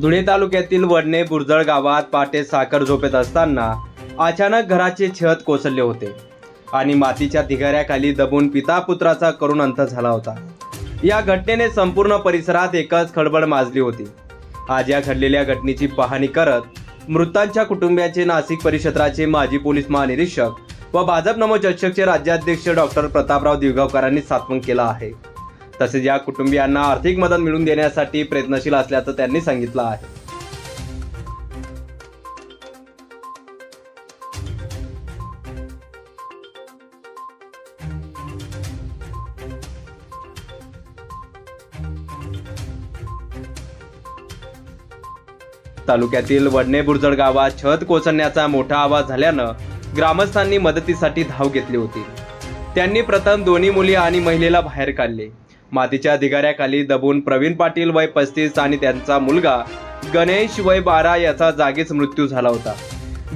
धुळे तालुक्यातील वडणे बुरजळ गावात पाटे साखर झोपेत असताना अचानक घराचे छत कोसळले होते आणि मातीच्या ढिगाऱ्याखाली दबून पिता पुत्राचा करुण अंत झाला होता. या घटनेने संपूर्ण परिसरात एकच खळबळ माजली होती. आज या घडलेल्या घटनेची पाहणी करत मृतांच्या कुटुंबियाचे नाशिक परिक्षेत्राचे माजी पोलीस महानिरीक्षक व भाजप नवचषकचे राज्याध्यक्ष डॉक्टर प्रतापराव दिवगावकरांनी सात्मन केला आहे. तसेच या कुटुंबियांना आर्थिक मदत मिळवून देण्यासाठी प्रयत्नशील असल्याचं त्यांनी सांगितलं आहे. तालुक्यातील वडणे बुरजड गावात छत कोसळण्याचा मोठा आवाज झाल्यानं ग्रामस्थांनी मदतीसाठी धाव घेतली होती. त्यांनी प्रथम दोन्ही मुली आणि महिलेला बाहेर काढले. मातीच्या अधिकाऱ्याखाली दबून प्रवीण पाटील वय पस्तीस आणि त्यांचा मुलगा गणेश वय बारा याचा जागीच मृत्यू झाला होता.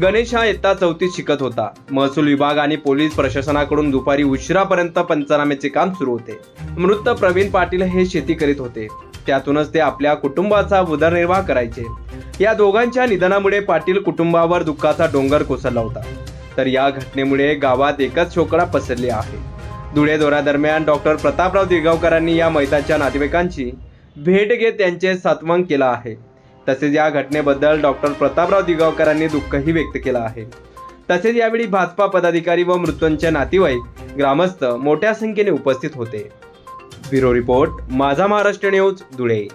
गणेश हा इयत्ता चौथीत शिकत होता. महसूल विभाग आणि पोलीस प्रशासनाकडून दुपारी उशिरापर्यंत पंचनाम्याचे काम सुरू होते. मृत प्रवीण पाटील हे शेती करीत होते. त्यातूनच ते आपल्या कुटुंबाचा उदरनिर्वाह करायचे. या दोघांच्या निधनामुळे पाटील कुटुंबावर दुःखाचा डोंगर कोसळला होता. तर या घटनेमुळे गावात एकच शोकळा पसरली आहे. धुळे दौऱ्यादरम्यान डॉक्टर प्रतापराव दिगावकरांनी या मैताच्या नातेवाईकांची भेट घेत त्यांचे सात्वंक केलं आहे. तसेच या घटनेबद्दल डॉक्टर प्रतापराव दिगावकरांनी दुःखही व्यक्त केलं आहे. तसेच यावेळी भाजपा पदाधिकारी व मृत्यूंचे नातेवाईक ग्रामस्थ मोठ्या संख्येने उपस्थित होते. ब्युरो रिपोर्ट माझा महाराष्ट्र न्यूज धुळे.